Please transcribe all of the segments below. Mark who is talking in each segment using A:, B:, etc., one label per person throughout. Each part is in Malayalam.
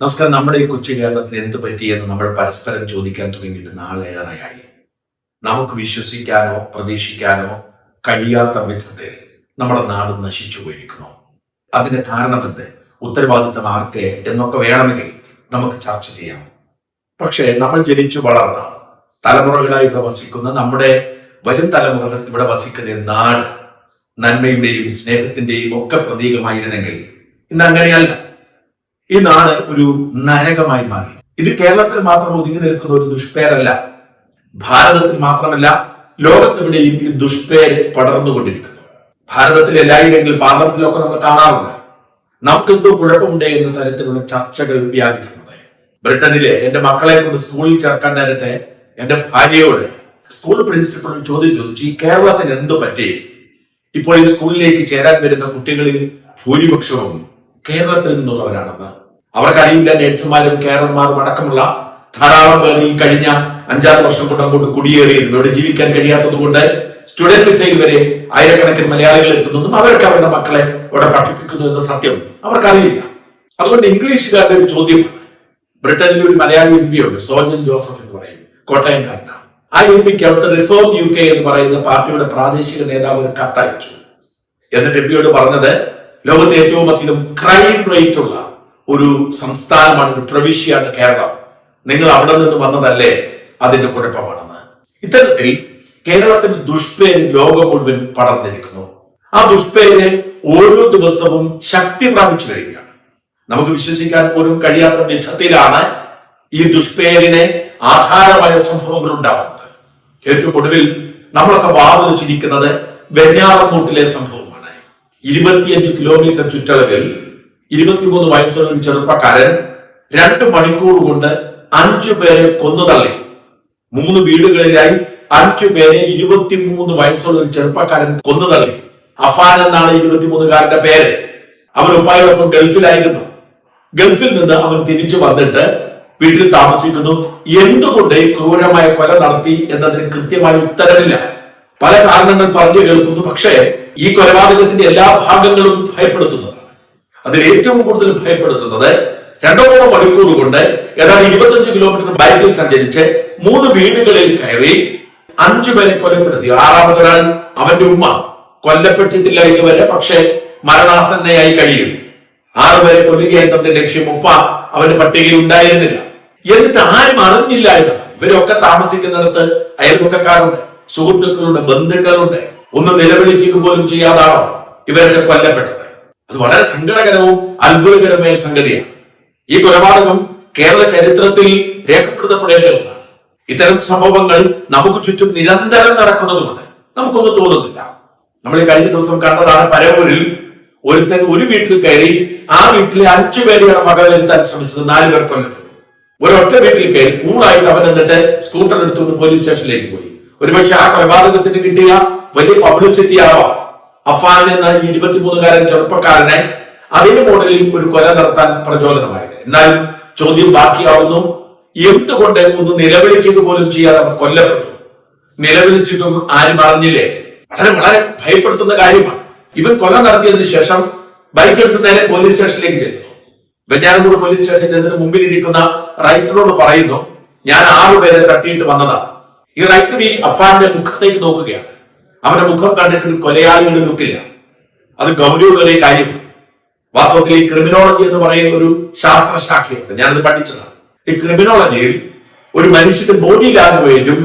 A: നമസ്കാരം. നമ്മുടെ ഈ കൊച്ചു കേരളത്തിന് എന്ത് പറ്റിയെന്ന് നമ്മൾ പരസ്പരം ചോദിക്കാൻ തുടങ്ങിയിട്ട് നാളേറെയായി നമുക്ക് വിശ്വസിക്കാനോ പ്രതീക്ഷിക്കാനോ കഴിയാത്ത വിധത്തിൽ നമ്മുടെ നാട് നശിച്ചു പോയിരിക്കണോ അതിന്റെ കാരണമെന്ത് ഉത്തരവാദിത്തം ആർക്ക് എന്നൊക്കെ വേണമെങ്കിൽ നമുക്ക് ചർച്ച ചെയ്യാം. പക്ഷേ നമ്മൾ ജനിച്ചു വളർന്ന തലമുറകളായി ഇവിടെ വസിക്കുന്ന നമ്മുടെ വരും തലമുറകൾ ഇവിടെ വസിക്കുന്ന നാട് നന്മയുടെയും സ്നേഹത്തിന്റെയും ഒക്കെ പ്രതീകമായിരുന്നെങ്കിൽ ഇന്ന് അങ്ങനെയല്ല. ഈ നാട് ഒരു നരകമായി മാറി. ഇത് കേരളത്തിൽ മാത്രം ഒതുങ്ങി നിൽക്കുന്ന ഒരു ദുഷ്പേരല്ല. ഭാരതത്തിൽ മാത്രമല്ല ലോകത്തെവിടെയും ഈ ദുഷ്പേര് പടർന്നുകൊണ്ടിരിക്കുന്നു. ഭാരതത്തിൽ എല്ലായിടെങ്കിലും പാർലമെന്റിലൊക്കെ നമ്മൾ കാണാറുണ്ട്. നമുക്കെന്തോ കുഴപ്പമുണ്ട് എന്ന തരത്തിലുള്ള ചർച്ചകൾ വ്യാപിക്കുന്നത്. ബ്രിട്ടനിലെ എന്റെ മക്കളെ കൊണ്ട് സ്കൂളിൽ ചേർക്കാൻ നേരത്തെ എന്റെ ഭാര്യയോട് സ്കൂൾ പ്രിൻസിപ്പളും ചോദ്യം ചോദിച്ചു ഈ കേരളത്തിന് എന്തു പറ്റി? ഇപ്പോൾ ഈ സ്കൂളിലേക്ക് ചേരാൻ വരുന്ന കുട്ടികളിൽ ഭൂരിപക്ഷവും കേരളത്തിൽ നിന്നുള്ളവരാണെന്ന്. അവർക്കറിയില്ല നേഴ്സുമാരും കേരളന്മാരും അടക്കമുള്ള ധാരാളം പേർ ഈ കഴിഞ്ഞ അഞ്ചാറ് വർഷം കൊണ്ട് അങ്ങോട്ട് കുടിയേറിയിരുന്നു ഇവിടെ ജീവിക്കാൻ കഴിയാത്തത് കൊണ്ട് സ്റ്റുഡന്റ് വിസയിൽ വരെ ആയിരക്കണക്കിന് മലയാളികൾ എത്തുന്നതും അവർക്ക് അവരുടെ മക്കളെ ഇവിടെ പഠിപ്പിക്കുന്നു എന്ന സത്യം അവർക്കറിയില്ല. അതുകൊണ്ട് ഇംഗ്ലീഷുകാരുടെ ഒരു ചോദ്യമാണ് ബ്രിട്ടനിൽ ഒരു മലയാളി എം ഉണ്ട് സോജൻ ജോസഫ് എന്ന് പറയും കോട്ടയംകാരനാണ്. ആ എം പിക്ക് അവിടുത്തെ റിഫോം യു കെ എന്ന് പറയുന്ന പാർട്ടിയുടെ പ്രാദേശിക നേതാവ് ഒരു കത്തയച്ചു. എന്നിട്ട് എം പിയോട് പറഞ്ഞത് ലോകത്തെ ഏറ്റവും അധികം ക്രൈം റേറ്റ് ഉള്ള ഒരു സംസ്ഥാനമാണ് ഒരു പ്രവിശ്യയാണ് കേരളം. നിങ്ങൾ അവിടെ നിന്ന് വന്നതല്ലേ അതിന്റെ കുഴപ്പമാണെന്ന്. ഇത്തരത്തിൽ കേരളത്തിന്റെ ദുഷ്പേര് ലോകം മുഴുവൻ പടർന്നിരിക്കുന്നു. ആ ദുഷ്പേര് ഓരോ ദിവസവും ശക്തി പ്രാപിച്ചു വരികയാണ്. നമുക്ക് വിശ്വസിക്കാൻ പോലും കഴിയാത്ത വിധത്തിലാണ് ഈ ദുഷ്പേരിനെ ആധാരമായ സംഭവങ്ങൾ ഉണ്ടാകുന്നത്. ഏറ്റവും ഒടുവിൽ നമ്മളൊക്കെ വാതിച്ചിരിക്കുന്നത് വെഞ്ഞാറമൂട്ടിലെ സംഭവമാണ് ഇരുപത്തിയഞ്ച് കിലോമീറ്റർ ചുറ്റളവിൽ ഇരുപത്തിമൂന്ന് വയസ്സുള്ള ചെറുപ്പക്കാരൻ രണ്ട് മണിക്കൂർ കൊണ്ട് അഞ്ചു പേരെ കൊന്നുതള്ളി മൂന്ന് വീടുകളിലായി അഞ്ചു പേരെ ഇരുപത്തിമൂന്ന് വയസ്സുള്ള ഒരു ചെറുപ്പക്കാരൻ കൊന്നുതള്ളി അഫാൻ എന്നാണ് ഇരുപത്തിമൂന്നുകാരന്റെ പേര്. അവൻ ഉപ്പായോടൊപ്പം ഗൾഫിലായിരുന്നു. ഗൾഫിൽ നിന്ന് അവൻ തിരിച്ചു വന്നിട്ട് വീട്ടിൽ താമസിക്കുന്നു. എന്തുകൊണ്ട് ക്രൂരമായ കൊല നടത്തി എന്നതിന് കൃത്യമായ ഉത്തരവില്ല. പല കാരണങ്ങൾ പറഞ്ഞു കേൾക്കുന്നു. പക്ഷേ ഈ കൊലപാതകത്തിന്റെ എല്ലാ ഭാഗങ്ങളും ഭയപ്പെടുത്തുന്നതാണ്. അതിൽ ഏറ്റവും കൂടുതൽ ഭയപ്പെടുത്തുന്നത് രണ്ടോ മൂന്നോ മണിക്കൂർ കൊണ്ട് ഏതാണ്ട് ഇരുപത്തഞ്ച് കിലോമീറ്റർ ബൈക്കിൽ സഞ്ചരിച്ച് മൂന്ന് വീടുകളിൽ കയറി അഞ്ചു പേരെ കൊലപ്പെടുത്തി. ആറാമതൊരാൾ അവന്റെ ഉമ്മ. കൊല്ലപ്പെട്ടിട്ടില്ല ഇതുവരെ പക്ഷേ മരണാസന്നയായി കഴിയുന്നു ആറുപേരെ കൊല്ലുകയായി തന്റെ ലക്ഷ്യം ഉപ്പ. അവന്റെ പട്ടികയിൽ ഉണ്ടായിരുന്നില്ല. എന്നിട്ട് ആരും അറിഞ്ഞില്ല എന്നതാണ്. ഇവരൊക്കെ താമസിക്കുന്നിടത്ത് അയൽപക്കക്കാരുണ്ട്. സുഹൃത്തുക്കളുണ്ട് ബന്ധുക്കളുടെ ഒന്ന് നിലവിളിക്കുക പോലും ചെയ്യാതാണോ? ഇവരൊക്കെ കൊല്ലപ്പെട്ടത്. അത് വളരെ സങ്കടകരവും അത്ഭുതകരമായ സംഗതിയാണ്. ഈ കൊലപാതകം കേരള ചരിത്രത്തിൽ രേഖപ്പെടുത്തപ്പെടേണ്ട ഒന്നാണ്. ഇത്തരം സംഭവങ്ങൾ നമുക്ക് ചുറ്റും നിരന്തരം നടക്കുന്നതുകൊണ്ട് നമുക്കൊന്നും തോന്നുന്നില്ല. നമ്മൾ ഈ കഴിഞ്ഞ ദിവസം കണ്ടതാണ് പരവൂരിൽ ഒരുത്തൻ ഒരു വീട്ടിൽ കയറി ആ വീട്ടിലെ അഞ്ചു പേരെയാണ് മകളെത്താൻ ശ്രമിച്ചത് നാല് പേർ കൊല്ലപ്പെട്ടു. ഒരൊറ്റ വീട്ടിൽ കയറി കൂളായിട്ട് അവൻ എന്നിട്ട് സ്കൂട്ടർ എടുത്തുകൊണ്ട് പോലീസ് സ്റ്റേഷനിലേക്ക് പോയി. ഒരുപക്ഷെ ആ കൊലപാതകത്തിന് കിട്ടിയ വലിയ പബ്ലിസിറ്റി ആവാം അഫാൻ എന്ന ഈ ഇരുപത്തിമൂന്നുകാരൻ ചെറുപ്പക്കാരനെ അതേ മോഡലിൽ ഒരു കൊല നടത്താൻ പ്രചോദനമായത്. എന്നാൽ ചോദ്യം ബാക്കിയാവുന്നു. എന്തുകൊണ്ട് ഒന്ന് നിലവിളിക്കുക പോലും ചെയ്യാതെ അവർ കൊല്ലപ്പെട്ടു? നിലവിളിച്ചിട്ടും ആരും അറിഞ്ഞില്ലേ? വളരെ വളരെ ഭയപ്പെടുത്തുന്ന കാര്യമാണ്. ഇവൻ കൊല നടത്തിയതിന് ശേഷം ബൈക്ക് എടുത്ത് നേരെ പോലീസ് സ്റ്റേഷനിലേക്ക് ചെല്ലുന്നു വെഞ്ഞാറമൂട് പോലീസ് സ്റ്റേഷൻ ചെന്നതിന് മുമ്പിൽ ഇരിക്കുന്ന റൈറ്ററോട് പറയുന്നു ഞാൻ ആറു പേരെ തട്ടിയിട്ട് വന്നതാണ്. ഈ റൈറ്റർ ഈ അഫാന്റെ മുഖത്തേക്ക് നോക്കുകയാണ്. അവന്റെ മുഖം കണ്ടിട്ട് ഒരു കൊലയാളികളുടെ ലുക്കില്ല അത് ഗൗരവമേറിയ കാര്യമാണ് വാസ്തവത്തിൽ ഈ ക്രിമിനോളജി എന്ന് പറയുന്ന ഒരു ശാസ്ത്രശാഖയുണ്ട് ഞാനത് പഠിച്ചതാണ്. ഈ ക്രിമിനോളജിയിൽ ഒരു മനുഷ്യന്റെ ബോഡി ലാംഗ്വേജും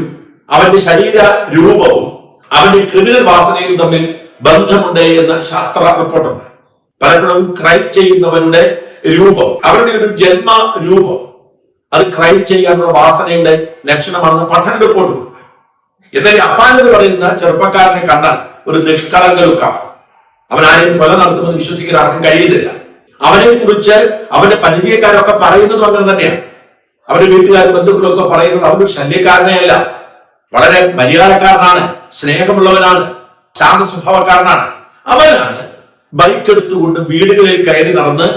A: അവന്റെ ശരീര രൂപവും അവന്റെ ക്രിമിനൽ വാസനയും തമ്മിൽ ബന്ധമുണ്ട് എന്ന ശാസ്ത്ര റിപ്പോർട്ടുണ്ട്. പലപ്പോഴും ക്രൈം ചെയ്യുന്നവരുടെ രൂപം അവരുടെ ഒരു ജന്മ രൂപം അത് ക്രൈം ചെയ്യാനുള്ള വാസനയുടെ ലക്ഷണമാണെന്ന് പഠന റിപ്പോർട്ട് എന്നാൽ അഫാൻ എന്ന് പറയുന്ന ചെറുപ്പക്കാരനെ കണ്ടാൽ ഒരു നിഷ്കളങ്ക ആരെയും കൊല നടത്തുമെന്ന് വിശ്വസിക്കാൻ ആർക്കും കഴിയുന്നില്ല. അവനെ കുറിച്ച് അവന്റെ പരിചയക്കാരൊക്കെ പറയുന്നതും അങ്ങനെ തന്നെയാണ്. അവന്റെ വീട്ടുകാരും ബന്ധുക്കളൊക്കെ പറയുന്നത് അവനൊരു ശല്യക്കാരനെ അല്ല വളരെ മര്യാദക്കാരനാണ് സ്നേഹമുള്ളവനാണ് ശാന്ത സ്വഭാവക്കാരനാണ്. അവനാണ് ബൈക്ക് എടുത്തുകൊണ്ട് വീടുകളിൽ കയറി നടന്ന്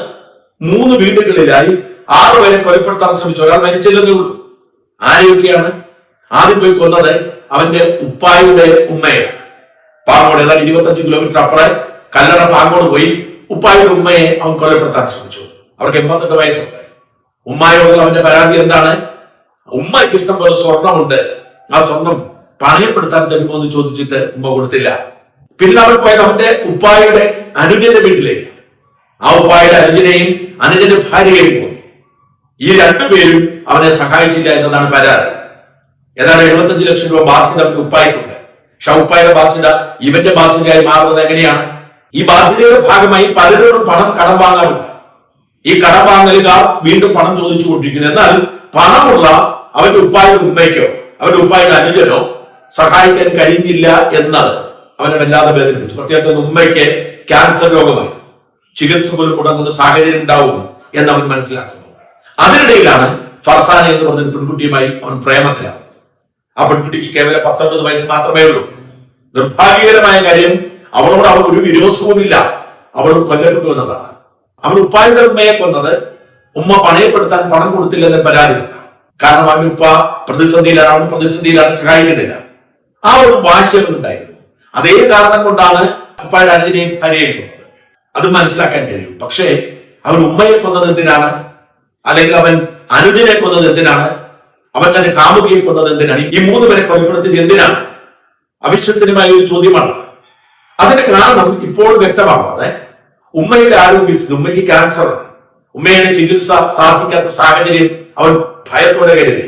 A: മൂന്ന് വീടുകളിലായി ആറ് പേരെ കൊലപ്പെടുത്താൻ ശ്രമിച്ചു. ഒരാൾ മരിച്ചില്ലെന്നേ ഉള്ളൂ. ആരെയൊക്കെയാണ് ആദ്യം പോയി കൊന്നത്? അവന്റെ ഉപ്പായുടെ ഉമ്മയാണ് പാങ്ങോട് ഏതാണ്ട് ഇരുപത്തഞ്ച് കിലോമീറ്റർ അപ്പുറം കല്ലട പാങ്ങോട് പോയി ഉപ്പായുടെ ഉമ്മയെ അവൻ കൊലപ്പെടുത്താൻ ശ്രമിച്ചു. അവർക്ക് എൺപത്തെട്ട് വയസ്സുണ്ട്. ഉമ്മായോട് അവന്റെ പരാതി എന്താണ്? ഉമ്മയ്ക്ക് ഇഷ്ടം പോലെ സ്വർണമുണ്ട്. ആ സ്വർണം പണയപ്പെടുത്താൻ തരുമോ എന്ന് ചോദിച്ചിട്ട് ഉമ്മ കൊടുത്തില്ല. പിന്നെ അവൻ പോയത് അവന്റെ ഉപ്പായുടെ അനുജന്റെ വീട്ടിലേക്ക് ആ ഉപ്പായുടെ അനുജനെയും അനുജന്റെ ഭാര്യയെയും ഈ രണ്ടുപേരും അവനെ സഹായിച്ചില്ല എന്നതാണ് പരാതി ഏതാണ്ട് എഴുപത്തഞ്ച് ലക്ഷം രൂപ ബാധ്യത ഉപ്പായിട്ടുണ്ട് പക്ഷെ ഉപ്പായുടെ ബാധ്യത ഇവന്റെ ബാധ്യതയായി മാറുന്നത് എങ്ങനെയാണ്? ഈ ബാധ്യതയുടെ ഭാഗമായി പലരോടും പണം കടം വാങ്ങാറുണ്ട്. ഈ കടം വാങ്ങലുകാർ വീണ്ടും പണം ചോദിച്ചുകൊണ്ടിരിക്കുന്നു എന്നാൽ പണമുള്ള അവന്റെ ഉപ്പായുടെ ഉമ്മയ്ക്കോ അവന്റെ ഉപ്പായുടെ അനുജനോ സഹായിക്കാൻ കഴിയുന്നില്ല എന്നത് അവനെ വല്ലാതെ വേദനിപ്പിച്ചു. പ്രത്യേകിച്ച് ഉമ്മയ്ക്ക് ക്യാൻസർ രോഗമായി ചികിത്സ പോലും മുടങ്ങുന്ന സാഹചര്യം ഉണ്ടാവും എന്ന് അവൻ മനസ്സിലാക്കുന്നു. അതിനിടയിലാണ് ഫർസാന എന്ന് പറഞ്ഞൊരു പെൺകുട്ടിയുമായി അവൻ പ്രേമത്തിലാണ് ആ പെൺകുട്ടിക്ക് കേവലം പത്തൊൻപത് വയസ്സ് മാത്രമേ ഉള്ളൂ. നിർഭാഗ്യകരമായ കാര്യം അവളോട് അവൾ ഒരു വിരോധവുമില്ല അവൾ കൊല്ലപ്പെട്ടു എന്നതാണ്. അവൾ ഉപ്പായുടമയെ കൊന്നത് ഉമ്മ പണയപ്പെടുത്താൻ പണം കൊടുത്തില്ലെന്ന് പരാതിയുണ്ട് കാരണം അവൻ ഉപ്പ പ്രതിസന്ധിയിലാണ് അവൻ പ്രതിസന്ധിയിലാണ് സഹായിക്കുന്നില്ല ആ ഒരു വാശ്യം ഉണ്ടായിരുന്നു അതേ കാരണം കൊണ്ടാണ് ഉപ്പായുടെ അനുജനെയും ഭാര്യയെ കൊന്നത്. അത് മനസ്സിലാക്കാൻ കഴിയും. പക്ഷേ അവൻ ഉമ്മയെ കൊന്നത് എന്തിനാണ്? അല്ലെങ്കിൽ അവൻ അനുജനെ കൊന്നത് എന്തിനാണ്? അവൻ തന്നെ കാമുകിയെ കൊന്നത് എന്തിനാണ്? ഈ മൂന്ന് പേരെ കൊലപ്പെടുത്തിയത് എന്തിനാണ്? അവിശ്വസനീയമായ ഒരു ചോദ്യമാണ്. അതിന്റെ കാരണം ഇപ്പോൾ വ്യക്തമാവാതെ ഉമ്മയുടെ ആരോഗ്യ ഉമ്മയ്ക്ക് ക്യാൻസർ. ഉമ്മയുടെ ചികിത്സ സാധിക്കാത്ത സാഹചര്യം അവൻ ഭയത്തോടെ കരുതി.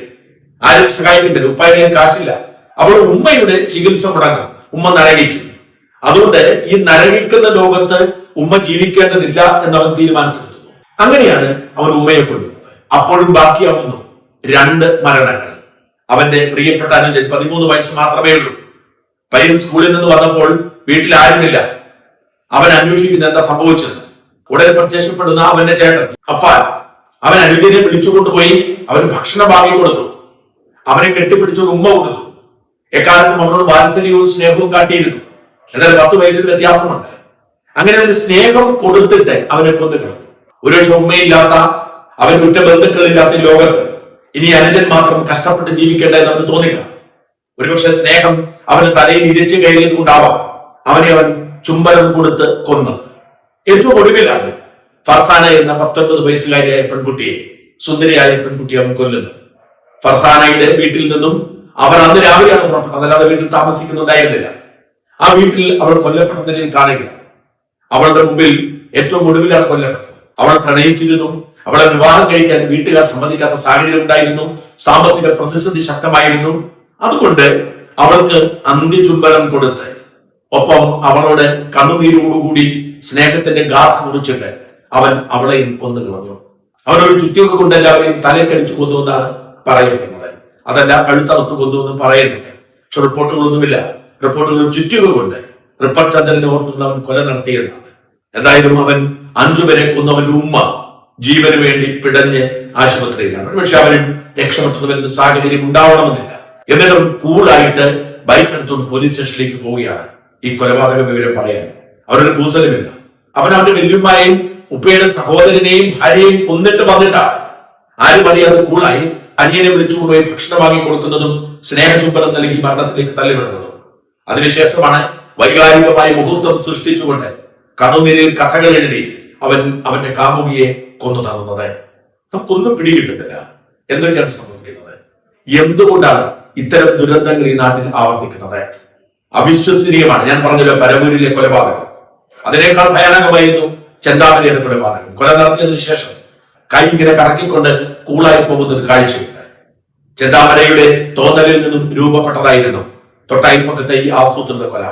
A: ആരും സഹായിക്കുന്നില്ല ഉപ്പായുടെ കയ്യിൽ കാശില്ല. അവൾ ഉമ്മയുടെ ചികിത്സ മുടങ്ങും ഉമ്മ നരകിക്കും. അതുകൊണ്ട് ഈ നരകിക്കുന്ന ലോകത്ത് ഉമ്മ ജീവിക്കേണ്ടതില്ല എന്നവൻ തീരുമാനത്തിലെത്തുന്നു അങ്ങനെയാണ് അവൻ ഉമ്മയെ കൊല്ലുന്നത്. അപ്പോഴും ബാക്കിയാവുന്നു രണ്ട് മരണങ്ങൾ. അവന്റെ പ്രിയപ്പെട്ട അനുജൻ പതിമൂന്ന് വയസ്സ് മാത്രമേ ഉള്ളൂ. പയ്യൻ സ്കൂളിൽ നിന്ന് വന്നപ്പോൾ വീട്ടിൽ ആരുമില്ല. അവൻ അന്വേഷിക്കുന്ന എന്താ സംഭവിച്ചത് ഉടനെ പ്രത്യക്ഷപ്പെടുന്ന അവന്റെ ചേട്ടൻ അഫാൻ അവൻ അനുജനെ വിളിച്ചുകൊണ്ടുപോയി അവന് ഭക്ഷണം വാങ്ങിക്കൊടുത്തു. അവനെ കെട്ടിപ്പിടിച്ചു ഉമ്മ കൊടുത്തു. എക്കാലത്തും അവനോട് വാത്സല്യവും സ്നേഹവും കാട്ടിയിരുന്നു. എന്നാൽ പത്ത് വയസ്സിൽ വ്യത്യാസമുണ്ട്. അങ്ങനെ ഒരു സ്നേഹം കൊടുത്തിട്ട് അവനെ കൊന്നു ഒരുപക്ഷെ ഉമ്മയില്ലാത്ത അവൻ ഉറ്റ ബന്ധുക്കളില്ലാത്ത ലോകത്ത് ഇനി അനുജൻ മാത്രം കഷ്ടപ്പെട്ട് ജീവിക്കേണ്ട എന്ന് അവന് തോന്നില്ല. ഒരുപക്ഷെ സ്നേഹം അവന് തലയിൽ ഇരച്ചു കയറിയത് കൊണ്ടാവാം അവനെ അവൻ ചുംബനം കൊടുത്ത് കൊന്നത്. ഏറ്റവും ഒടുവിലാണ് ഫർസാന എന്ന പത്തൊൻപത് വയസ്സുകാരിയായ പെൺകുട്ടിയെ സുന്ദരിയായ പെൺകുട്ടിയെ അവൻ കൊല്ലുന്നത്. ഫർസാനയുടെ വീട്ടിൽ നിന്നും അവർ അന്ന് രാവിലെയാണ് പുറപ്പെട്ടത്. അല്ലാതെ വീട്ടിൽ താമസിക്കുന്നുണ്ടായിരുന്നില്ല. ആ വീട്ടിൽ അവൾ കൊല്ലപ്പെട്ടതിനെ കാണുകയാണ്. അവളുടെ മുമ്പിൽ ഏറ്റവും ഒടുവിലാണ് കൊല്ലപ്പെട്ടത്. അവൾ പ്രണയിച്ചിരുന്നു. അവളെ വിവാഹം കഴിക്കാൻ വീട്ടുകാർ സമ്മതിക്കാത്ത സാഹചര്യം ഉണ്ടായിരുന്നു. സാമ്പത്തിക പ്രതിസന്ധി ശക്തമായിരുന്നു. അതുകൊണ്ട് അവൾക്ക് അന്ത്യചുംബനം കൊടുത്ത് ഒപ്പം അവളോട് കണ്ണുനീരോടുകൂടി സ്നേഹത്തിന്റെ ഗാഥ കുറിച്ചിട്ട് അവൻ അവളെയും കൊന്നു കളഞ്ഞു. അവനൊരു ചുറ്റിയൊക്കെ കൊണ്ട് എല്ലാവരെയും തലക്കടിച്ചു കൊന്നു എന്നാണ് പറയപ്പെടുന്നത്. അതല്ല കഴുത്തറുത്ത് കൊന്നു എന്ന് പറയുന്നുണ്ട്. പക്ഷെ റിപ്പോർട്ടുകളൊന്നുമില്ല. റിപ്പോർട്ടുകൾ ചുറ്റിയൊക്കെ കൊണ്ട് റിപ്പർ ചന്ദ്രനെ ഓർത്തുന്നവൻ കൊല നടത്തിയതാണ് എന്തായാലും അവൻ അഞ്ചുപേരെ കൊന്നവന്റെ ഉമ്മ ജീവന് വേണ്ടി പിടഞ്ഞ് ആശുപത്രിയിലാണ്. പക്ഷെ അവനും രക്ഷപ്പെട്ടു വരുന്ന സാഹചര്യം ഉണ്ടാവണമെന്നില്ല. എന്നിട്ടും കൂളായിട്ട് ബൈക്ക് എടുത്തുകൊണ്ട് പോലീസ് സ്റ്റേഷനിലേക്ക് പോവുകയാണ് ഈ കൊലപാതക വിവരം പറയാൻ. അവരൊരു കൂസലുമില്ല. അവൻ അവന്റെ വല്യമ്മയെയും ഉപ്പയുടെ സഹോദരനെയും ഭാര്യയെയും കൊന്നിട്ട് വന്നിട്ടാണ്. ആരും അറിയാതെ കൂളായി അനിയനെ വിളിച്ചുകൊണ്ടുപോയി ഭക്ഷണം വാങ്ങി കൊടുക്കുന്നതും സ്നേഹചുംബനം നൽകി മരണത്തിലേക്ക് തള്ളിവിടുന്നതും. അതിനുശേഷമാണ് വൈകാരികമായ മുഹൂർത്തം സൃഷ്ടിച്ചുകൊണ്ട് കണ്ണുനീരിൽ കഥകൾ എഴുതി അവൻ അവന്റെ കാമുകിയെ കൊന്നു തന്നത്. നമുക്കൊന്നും പിടികിട്ടുന്നില്ല. എന്തൊക്കെയാണ് സംഭവിക്കുന്നത്? എന്തുകൊണ്ടാണ് ഇത്തരം ദുരന്തങ്ങൾ ഈ നാട്ടിൽ ആവർത്തിക്കുന്നത്? അവിശ്വസനീയമാണ്. ഞാൻ പറഞ്ഞല്ലോ പരമൂരിലെ കൊലപാതകം. അതിനേക്കാൾ ഭയാനകമായിരുന്നു ചെന്താമരയുടെ കൊലപാതകം. കൊല നടത്തിയതിനു ശേഷം കൈ ഇങ്ങനെ കറക്കിക്കൊണ്ട് കൂളായി പോകുന്ന ഒരു കാഴ്ചയുണ്ട്. ചെന്താമരയുടെ തോന്നലിൽ നിന്നും രൂപപ്പെട്ടതായിരുന്നു തൊട്ടയൽപ്പക്കത്തെ ഈ ആസൂത്രിത കൊല.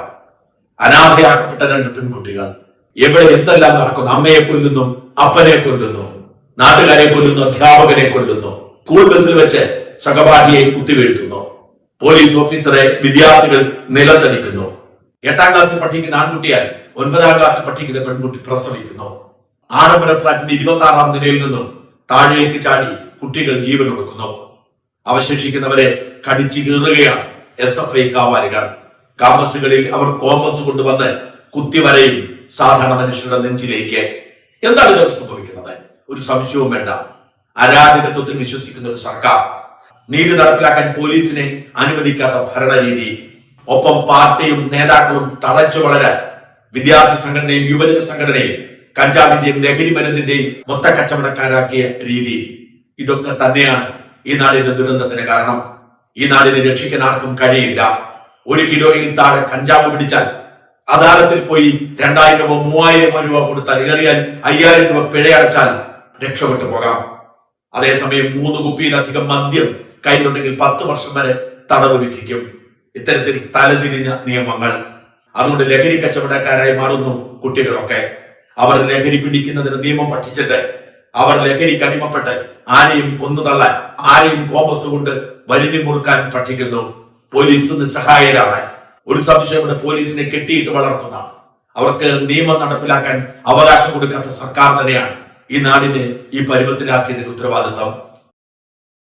A: അനാഥയാക്കപ്പെട്ട രണ്ട് പെൺകുട്ടികൾ എവിടെ എന്തെല്ലാം നടക്കുന്നു? അമ്മയെ കൊല്ലുന്നു അപ്പനെ കൊല്ലുന്നു നാട്ടുകാരെ കൊല്ലുന്നു അധ്യാപകനെ കൊല്ലുന്നു സ്കൂൾ ബസ്സിൽ വെച്ച് സഹപാഠിയെ കുത്തിവീഴ്ത്തുന്നു. പോലീസ് ഓഫീസറെ വിദ്യാർത്ഥികൾ നിലത്തടിക്കുന്നു. എട്ടാം ക്ലാസ്സിൽ പഠിക്കുന്ന ആൺകുട്ടിയാൽ ഒൻപതാം ക്ലാസ്സിൽ പഠിക്കുന്ന പെൺകുട്ടി പ്രസവിക്കുന്നു. ആഡംബര ഫ്ലാറ്റിന്റെ ഇരുപത്തി ആറാം നിലയിൽ നിന്നും താഴേക്ക് ചാടി കുട്ടികൾ ജീവൻ കൊടുക്കുന്നു അവശേഷിക്കുന്നവരെ കടിച്ചു കീറുകയാണ് എസ് എഫ് ഐ കാവാലികൾ കാമ്പസുകളിൽ അവർ കോമ്പസ് കൊണ്ടുവന്ന് കുത്തിവരയും സാധാരണ മനുഷ്യരുടെ നെഞ്ചിലേക്ക് എന്താണ് ഇതൊക്കെ സംഭവിക്കുന്നത്? ഒരു സംശയവും വേണ്ട. അരാജകത്വത്തിൽ വിശ്വസിക്കുന്ന ഒരു സർക്കാർ നീതി നടപ്പിലാക്കാൻ പോലീസിനെ അനുവദിക്കാത്ത ഭരണരീതി ഒപ്പം പാർട്ടിയും നേതാക്കളും തളച്ചു വളരാൻ വിദ്യാർത്ഥി സംഘടനയും യുവജന സംഘടനയും കഞ്ചാവിന്റെയും ലഹരി മരുന്നിന്റെയും മൊത്ത കച്ചവടക്കാരാക്കിയ രീതി. ഇതൊക്കെ തന്നെയാണ് ഈ നാടിന്റെ ദുരന്തത്തിന് കാരണം. ഈ നാടിനെ രക്ഷിക്കാൻ ആർക്കും കഴിയില്ല. ഒരു കിലോയിൽ താഴെ കഞ്ചാവ് പിടിച്ചാൽ അദാലത്തിൽ പോയി രണ്ടായിരം രൂപ മൂവായിരം രൂപ കൊടുത്താൽ ഏറിയാൽ അയ്യായിരം രൂപ പിഴയടച്ചാൽ രക്ഷപ്പെട്ടു പോകാം. അതേസമയം മൂന്ന് കുപ്പിയിലധികം മദ്യം കയ്യിലുണ്ടെങ്കിൽ പത്ത് വർഷം വരെ തടവ് വിധിക്കും. ഇത്തരത്തിൽ തലതിരിഞ്ഞ നിയമങ്ങൾ. അതുകൊണ്ട് ലഹരി കച്ചവടക്കാരായി മാറുന്നു കുട്ടികളൊക്കെ. അവർ ലഹരി പിടിക്കുന്നതിന് നിയമം പഠിച്ചിട്ട് അവർ ലഹരി കടിമപ്പെട്ട് ആരെയും കൊന്നു തള്ളാൻ ആരെയും കോമസ് കൊണ്ട് വലിഞ്ഞു മുറുക്കാൻ പഠിക്കുന്നു. പോലീസ് നിസ്സഹായരാണ്. ഒരു സംശയമുണ്ട് പോലീസിനെ കെട്ടിയിട്ട് വളർത്തുന്ന അവർക്ക് നിയമം നടപ്പിലാക്കാൻ അവകാശം കൊടുക്കാത്ത സർക്കാർ തന്നെയാണ് ഈ നാടിനെ ഈ പരുവത്തിലാക്കിയതിന് ഉത്തരവാദിത്വം.